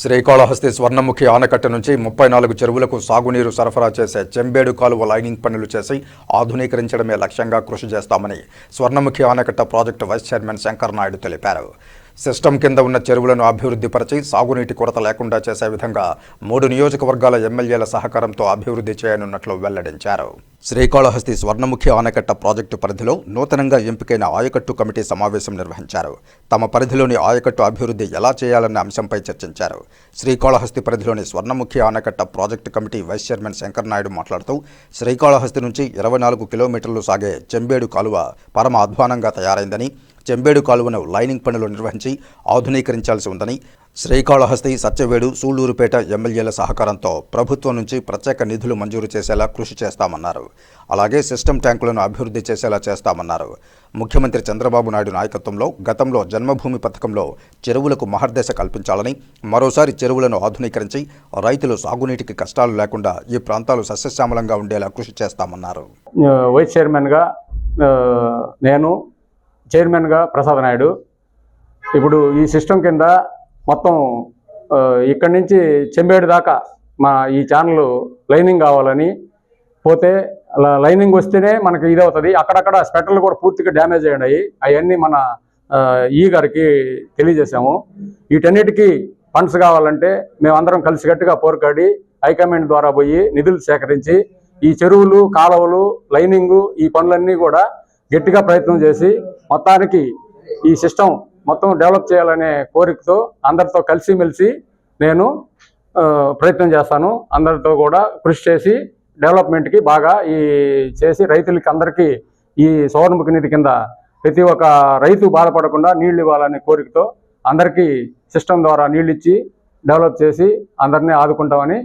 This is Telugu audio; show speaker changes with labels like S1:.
S1: శ్రీకాళహస్తి స్వర్ణముఖి ఆనకట్ట నుంచి ముప్పై నాలుగు చెరువులకు సాగునీరు సరఫరా చేసే చెంబేడు కాలువ లైనింగ్ పనులు చేసి ఆధునీకరించడమే లక్ష్యంగా కృషి చేస్తామని స్వర్ణముఖి ఆనకట్ట project vice chairman Shankar Naidu తెలిపారు. సిస్టమ్ కింద ఉన్న చెరువులను అభివృద్ధిపరచి సాగునీటి కొరత లేకుండా చేసే విధంగా మూడు నియోజకవర్గాల ఎమ్మెల్యేల సహకారంతో అభివృద్ధి చేయనున్నట్లు వెల్లడించారు. శ్రీకాళహస్తి స్వర్ణముఖి ఆనకట్ట ప్రాజెక్టు పరిధిలో నూతనంగా ఎంపికైన ఆయకట్టు కమిటీ సమావేశం నిర్వహించారు. తమ పరిధిలోని ఆయకట్టు అభివృద్ధి ఎలా చేయాలన్న అంశంపై చర్చించారు. శ్రీకాళహస్తి పరిధిలోని స్వర్ణముఖి ఆనకట్ట project committee vice chairman Shankar Naidu మాట్లాడుతూ శ్రీకాళహస్తి నుంచి ఇరవై నాలుగు కిలోమీటర్లు సాగే చెంబేడు కాలువ పరమ అధ్వానంగా తయారైందని చెంబేడు కాలువను లైనింగ్ పనులు నిర్వహించి ఆధునీకరించాల్సి ఉందని శ్రీకాళహస్తి సత్యవేడు సూళ్ళూరుపేట ఎమ్మెల్యేల సహకారంతో ప్రభుత్వం నుంచి ప్రత్యేక నిధులు మంజూరు చేసేలా కృషి చేస్తామన్నారు. అలాగే సిస్టమ్ ట్యాంకులను అభివృద్ధి చేసేలా చేస్తామన్నారు. ముఖ్యమంత్రి చంద్రబాబు నాయుడు నాయకత్వంలో గతంలో జన్మభూమి పథకంలో చెరువులకు మహర్దశ కల్పించాలని మరోసారి చెరువులను ఆధునీకరించి రైతులు సాగునీటికి కష్టాలు లేకుండా ఈ ప్రాంతాలు సస్యశ్యామలంగా ఉండేలా కృషి చేస్తామన్నారు.
S2: వైస్ చైర్మన్గా నేను చైర్మన్గా ప్రసాద్ నాయుడు. ఇప్పుడు ఈ సిస్టమ్ కింద మొత్తం ఇక్కడి నుంచి చెంబేడు దాకా మా ఈ ఛానల్ లైనింగ్ కావాలని పోతే అలా లైనింగ్ వస్తేనే మనకి ఇది అవుతుంది. అక్కడక్కడ స్పెటర్లు కూడా పూర్తిగా డ్యామేజ్ అయ్యాయి అవన్నీ మన ఈ గారికి తెలియజేశాము. వీటన్నిటికీ ఫండ్స్ కావాలంటే మేమందరం కలిసికట్టుగా పోరుకాడి హైకమాండ్ ద్వారా పోయి నిధులు సేకరించి ఈ చెరువులు కాలువలు లైనింగు ఈ పనులన్నీ కూడా గట్టిగా ప్రయత్నం చేసి మొత్తానికి ఈ సిస్టమ్ మొత్తం డెవలప్ చేయాలనే కోరికతో అందరితో కలిసిమెలిసి నేను ప్రయత్నం చేస్తాను. అందరితో కూడా కృషి చేసి డెవలప్మెంట్కి బాగా ఈ చేసి రైతులకి అందరికీ ఈ సౌరముఖి నీటి కింద ప్రతి ఒక్క రైతు బాధపడకుండా నీళ్ళు ఇవ్వాలనే కోరికతో అందరికీ సిస్టమ్ ద్వారా నీళ్ళు ఇచ్చి డెవలప్ చేసి అందరినీ ఆదుకుంటామని